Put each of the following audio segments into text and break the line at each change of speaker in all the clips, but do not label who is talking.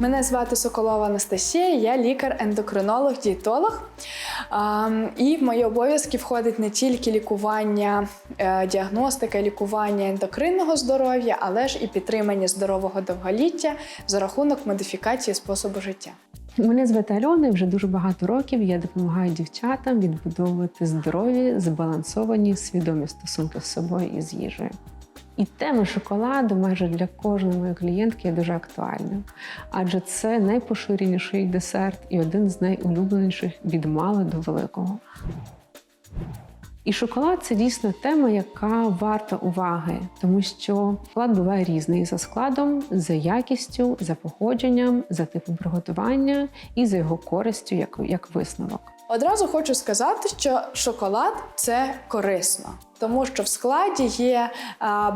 Мене звати Соколова Анастасія, я лікар-ендокринолог, дієтолог. І в мої обов'язки входить не тільки лікування, е, діагностика, лікування ендокринного здоров'я, але ж і підтримання здорового довголіття за рахунок модифікації способу життя.
Мене звати Альона, і вже дуже багато років я допомагаю дівчатам відбудовувати здорові, збалансовані, свідомі стосунки з собою і з їжею. І тема шоколаду майже для кожної моєї клієнтки є дуже актуальною, адже це найпоширеніший десерт і один з найулюбленіших від мала до великого. І шоколад це дійсно тема, яка варта уваги, тому що шоколад буває різний за складом, за якістю, за походженням, за типом приготування і за його користю як, як висновок.
Одразу хочу сказати, що шоколад це корисно, тому що в складі є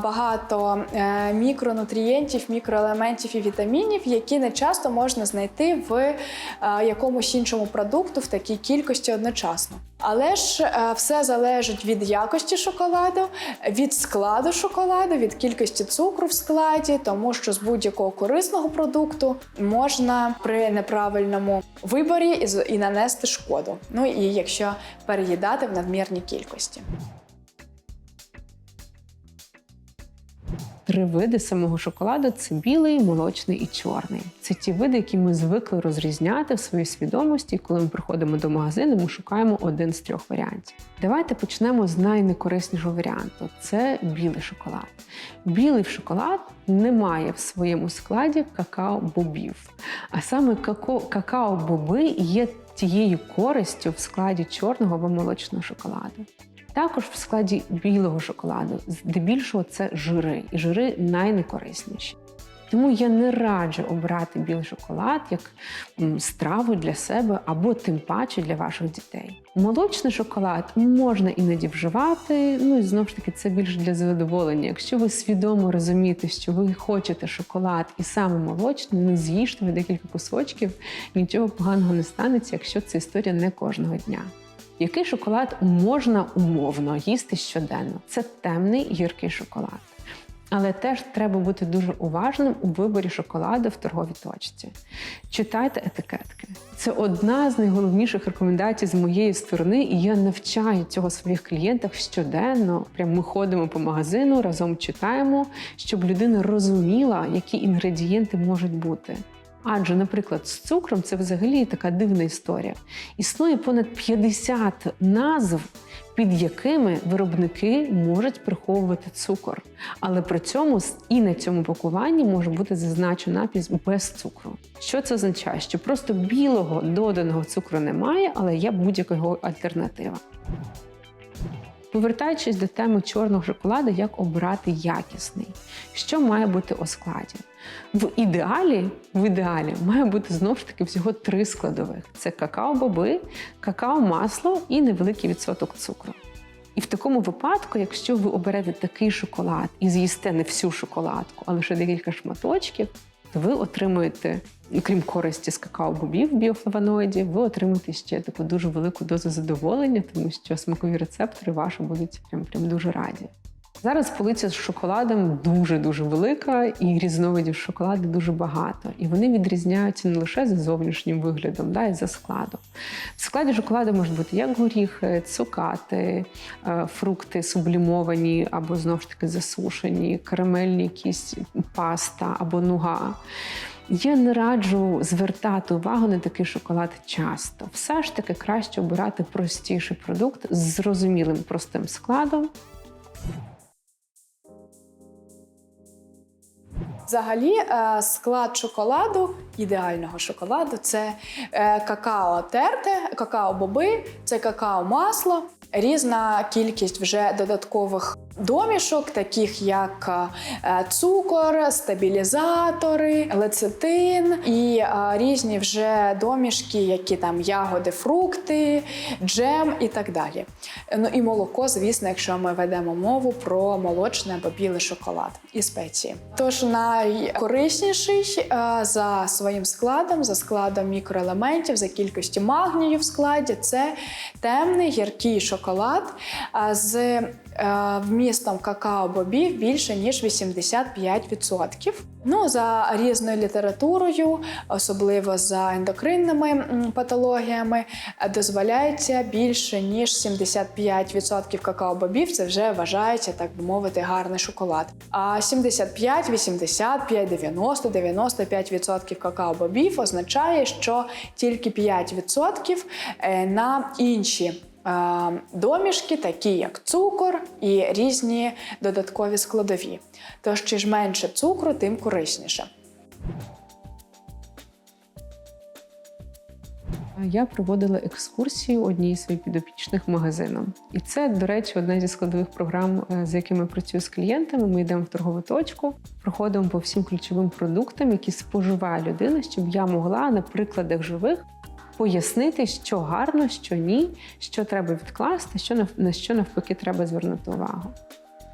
багато е, мікронутрієнтів, мікроелементів і вітамінів, які не часто можна знайти в е, якомусь іншому продукту в такій кількості одночасно. Але ж е, все залежить від якості шоколаду, від складу шоколаду, від кількості цукру в складі, тому що з будь-якого корисного продукту можна при неправильному виборі і нанести шкоду. Ну і якщо переїдати в надмірній кількості.
Три види самого шоколаду це білий, молочний і чорний. Це ті види, які ми звикли розрізняти в своїй свідомості. Коли ми приходимо до магазину, ми шукаємо один з трьох варіантів. Давайте почнемо з найнекориснішого варіанту це білий шоколад. Білий шоколад не має в своєму складі какао-бобів. А саме какао-боби є тією користю в складі чорного або молочного шоколаду. Також в складі білого шоколаду здебільшого це жири, і жири найнекорисніші. Тому я не раджу обрати білий шоколад як страву для себе або тим паче для ваших дітей. Молочний шоколад можна іноді вживати, ну і знову ж таки це більше для задоволення. Якщо ви свідомо розумієте, що ви хочете шоколад і саме молочний, не з'їжте ви декілька кусочків, нічого поганого не станеться, якщо це історія не кожного дня. Який шоколад можна умовно їсти щоденно? Це темний гіркий шоколад. Але теж треба бути дуже уважним у виборі шоколаду в торговій точці. Читайте етикетки. Це одна з найголовніших рекомендацій з моєї сторони, і я навчаю цього своїх клієнтах щоденно. Прям ми ходимо по магазину, разом читаємо, щоб людина розуміла, які інгредієнти можуть бути. Адже, наприклад, з цукром це взагалі така дивна історія. Існує понад 50 назв, під якими виробники можуть приховувати цукор. Але при цьому і на цьому пакуванні може бути зазначено напис без цукру. Що це означає? Що просто білого доданого цукру немає, але є будь-яка його альтернатива. Повертаючись до теми чорного шоколаду, як обрати якісний, що має бути у складі? В ідеалі, в ідеалі має бути знову ж таки всього три складових: це какао-боби, какао-масло і невеликий відсоток цукру. І в такому випадку, якщо ви оберете такий шоколад і з'їсте не всю шоколадку, а лише декілька шматочків, то ви отримуєте, ну, крім користі з какао-бобів біофлавоноїдів, ви отримаєте ще таку дуже велику дозу задоволення, тому що смакові рецептори ваші будуть прям, прям дуже раді. Зараз полиця з шоколадом дуже дуже велика, і різновидів шоколаду дуже багато. І вони відрізняються не лише за зовнішнім виглядом, да, і за складом. В складі шоколаду можуть бути як горіхи, цукати, е, фрукти сублімовані або знову ж таки засушені, карамельні якісь паста або нуга. Я не раджу звертати увагу на такий шоколад часто. Все ж таки краще обирати простіший продукт з зрозумілим простим складом.
Взагалі, е, склад шоколаду, ідеального шоколаду, це е, какао терте, какао-боби, це какао-масло, різна кількість вже додаткових домішок, таких як е, цукор, стабілізатори, лецитин і е, різні вже домішки, які там ягоди, фрукти, джем і так далі. Ну і молоко, звісно, якщо ми ведемо мову про молочний або білий шоколад і спеції. Тож найкорисніший е, за своїм складом, за складом мікроелементів, за кількістю магнію в складі, це темний гіркий шоколад з вмістом вмістом какао-бобів більше ніж 85%. Ну, за різною літературою, особливо за ендокринними патологіями, дозволяється більше ніж 75% какао-бобів. Це вже вважається, так би мовити, гарний шоколад. А 75, 85, 90, 95% какао-бобів означає, що тільки 5% е, на інші домішки, такі як цукор і різні додаткові складові. Тож, чим менше цукру, тим корисніше.
Я проводила екскурсію однієї своїх підопічних магазином. І це, до речі, одна зі складових програм, е, з якими працюю з клієнтами. Ми йдемо в торгову точку, проходимо по всім ключовим продуктам, які споживає людина, щоб я могла на прикладах живих пояснити, що гарно, що ні, що треба відкласти, що на що навпаки треба звернути увагу.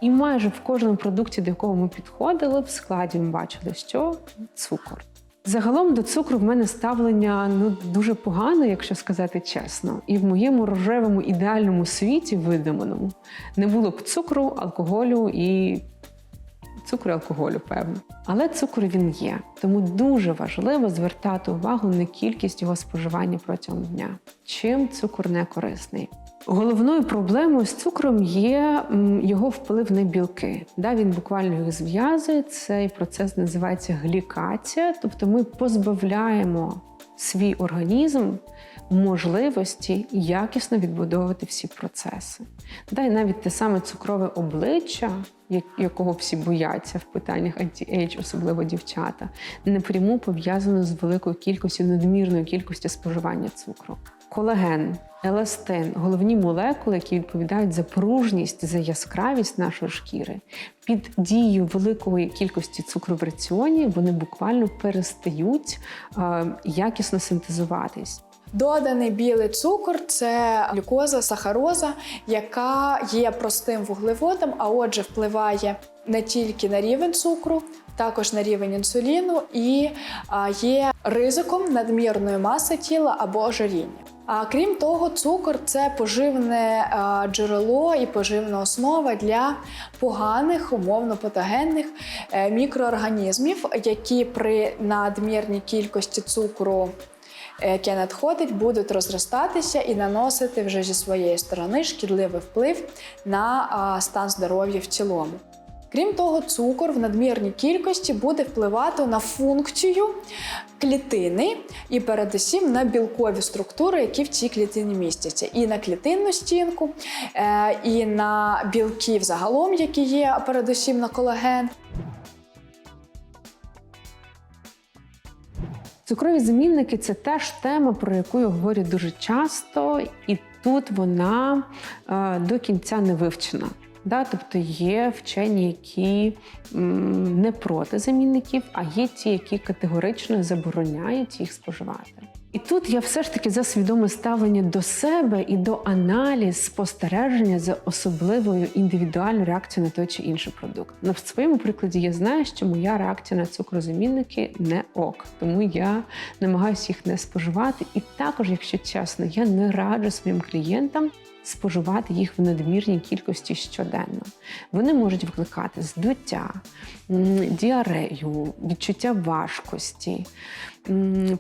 І майже в кожному продукті, до якого ми підходили, в складі ми бачили, що цукор. Загалом до цукру в мене ставлення ну дуже погане, якщо сказати чесно. І в моєму рожевому ідеальному світі видуманому не було б цукру, алкоголю і цукру і алкоголю, певно. Але цукор він є, тому дуже важливо звертати увагу на кількість його споживання протягом дня. Чим цукор не корисний. Головною проблемою з цукром є його вплив на білки. Да, він буквально їх зв'язує. Цей процес називається глікація, тобто ми позбавляємо свій організм можливості якісно відбудовувати всі процеси. Да, і навіть те саме цукрове обличчя, якого всі бояться в питаннях анті-ейдж, особливо дівчата, напряму пов'язано з великою кількістю, надмірною кількістю споживання цукру. Колаген, еластин головні молекули, які відповідають за пружність, за яскравість нашої шкіри. Під дією великої кількості цукру в раціоні вони буквально перестають е, якісно синтезуватись.
Доданий білий цукор це глюкоза, сахароза, яка є простим вуглеводом, а отже, впливає не тільки на рівень цукру, також на рівень інсуліну і є ризиком надмірної маси тіла або ожиріння. А крім того, цукор це поживне джерело і поживна основа для поганих, умовно патогенних е, мікроорганізмів, які при надмірній кількості цукру яке надходить, будуть розростатися і наносити вже зі своєї сторони шкідливий вплив на стан здоров'я в цілому. Крім того, цукор в надмірній кількості буде впливати на функцію клітини і передусім на білкові структури, які в цій клітині містяться, і на клітинну стінку, е, і на білків загалом, які є передусім на колаген.
Цукрові замінники це теж тема, про яку я говорю дуже часто, і тут вона е, до кінця не вивчена. Да? Тобто є вчені, які не проти замінників, а є ті, які категорично забороняють їх споживати. І тут я все ж таки за свідоме ставлення до себе і до аналіз спостереження за особливою індивідуальною реакцією на той чи інший продукт. На своєму прикладі я знаю, що моя реакція на цукрозамінники не ок, тому я намагаюся їх не споживати. І також, якщо чесно, я не раджу своїм клієнтам. Споживати їх в надмірній кількості щоденно. Вони можуть викликати здуття, діарею, відчуття важкості,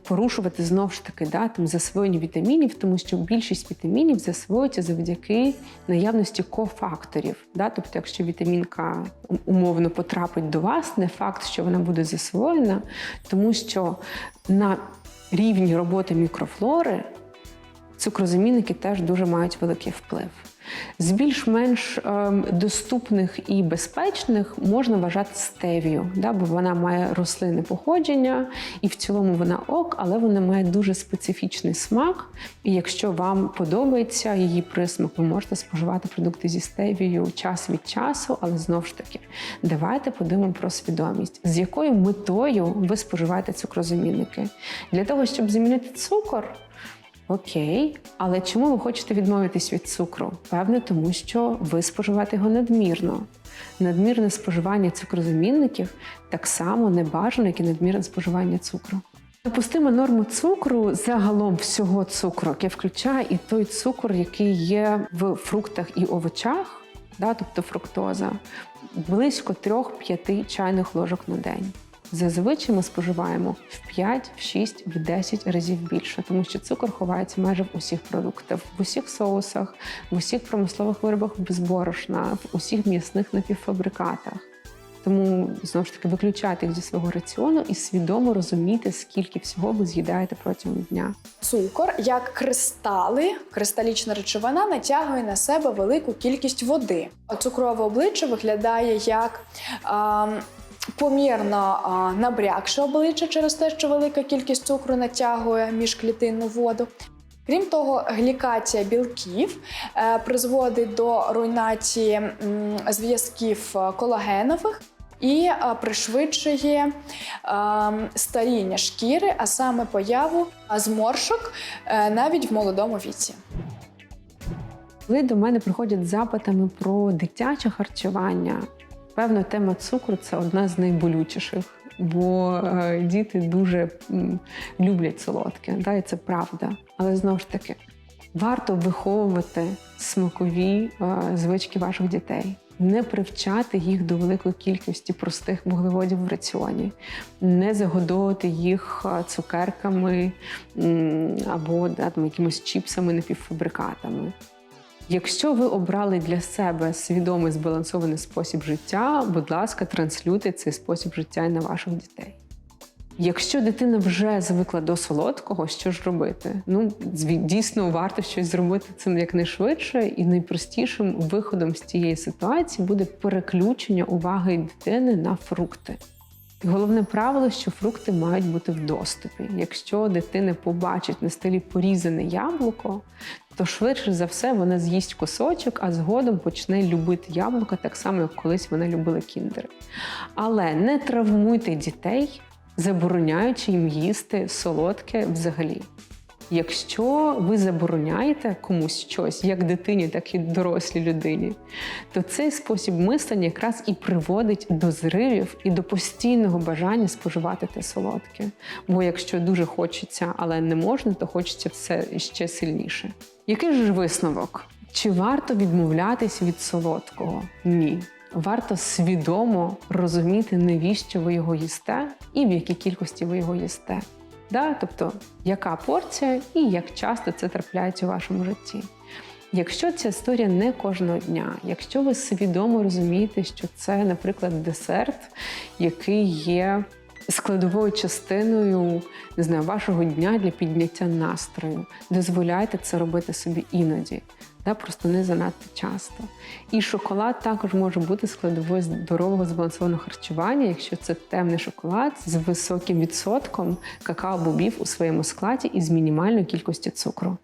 порушувати знову ж таки да, там, засвоєння вітамінів, тому що більшість вітамінів засвоюється завдяки наявності кофакторів. Да? Тобто, якщо вітамінка умовно потрапить до вас, не факт, що вона буде засвоєна, тому що на рівні роботи мікрофлори цукрозамінники теж дуже мають великий вплив. З більш-менш ем, доступних і безпечних можна вважати стевію, да, бо вона має рослинне походження, і в цілому вона ок, але вона має дуже специфічний смак. І якщо вам подобається її присмак, ви можете споживати продукти зі стевією час від часу, але знову ж таки, давайте подумаємо про свідомість, з якою метою ви споживаєте цукрозамінники. Для того, щоб замінити цукор. Окей, але чому ви хочете відмовитись від цукру? Певне, тому що ви споживаєте його надмірно. Надмірне споживання цукрозамінників так само не бажано, як і надмірне споживання цукру. Допустима норму цукру загалом всього цукру, яке включає і той цукор, який є в фруктах і овочах, да, тобто фруктоза, близько 3-5 чайних ложок на день. Зазвичай ми споживаємо в 5, в 6, в 10 разів більше, тому що цукор ховається майже в усіх продуктах, в усіх соусах, в усіх промислових виробах без борошна, в усіх м'ясних напівфабрикатах. Тому знову ж таки виключайте їх зі свого раціону і свідомо розумійте, скільки всього ви з'їдаєте протягом дня.
Цукор, як кристали, кристалічна речовина натягує на себе велику кількість води. Цукрове обличчя виглядає як а, помірно а, набрякше обличчя через те, що велика кількість цукру натягує міжклітинну воду. Крім того, глікація білків е, призводить до руйнації зв'язків е, колагенових і е, пришвидшує старіння шкіри, а саме появу зморшок навіть в молодому віці.
Коли до мене приходять запитами про дитяче харчування, певно, тема цукру це одна з найболючіших, бо е, діти дуже люблять солодке, да, і це правда. Але знову ж таки, варто виховувати смакові е, звички ваших дітей. Не привчати їх до великої кількості простих вуглеводів в раціоні, не загодовувати їх е, цукерками або да, там, якимось чіпсами, напівфабрикатами. Якщо ви обрали для себе свідомий збалансований спосіб життя, будь ласка, транслюйте цей спосіб життя і на ваших дітей. Якщо дитина вже звикла до солодкого, що ж робити? Ну, дійсно варто щось зробити цим якнайшвидше, і найпростішим виходом з цієї ситуації буде переключення уваги дитини на фрукти. Головне правило, що фрукти мають бути в доступі. Якщо дитина побачить на столі порізане яблуко, то швидше за все вона з'їсть кусочок, а згодом почне любити яблука так само, як колись вона любила кіндери. Але не травмуйте дітей, забороняючи їм їсти солодке взагалі. Якщо ви забороняєте комусь щось, як дитині, так і дорослій людині, то цей спосіб мислення якраз і приводить до зривів і до постійного бажання споживати те солодке. Бо якщо дуже хочеться, але не можна, то хочеться все ще сильніше. Який ж висновок? Чи варто відмовлятись від солодкого? Ні. Варто свідомо розуміти, навіщо ви його їсте і в якій кількості ви його їсте. Да? Тобто, яка порція і як часто це трапляється у вашому житті. Якщо ця історія не кожного дня, якщо ви свідомо розумієте, що це, наприклад, десерт, який є складовою частиною не знаю, вашого дня для підняття настрою, дозволяйте це робити собі іноді. Да, просто не занадто часто. І шоколад також може бути складовою здорового збалансованого харчування, якщо це темний шоколад з високим відсотком какао-бобів у своєму складі і з мінімальною кількістю цукру.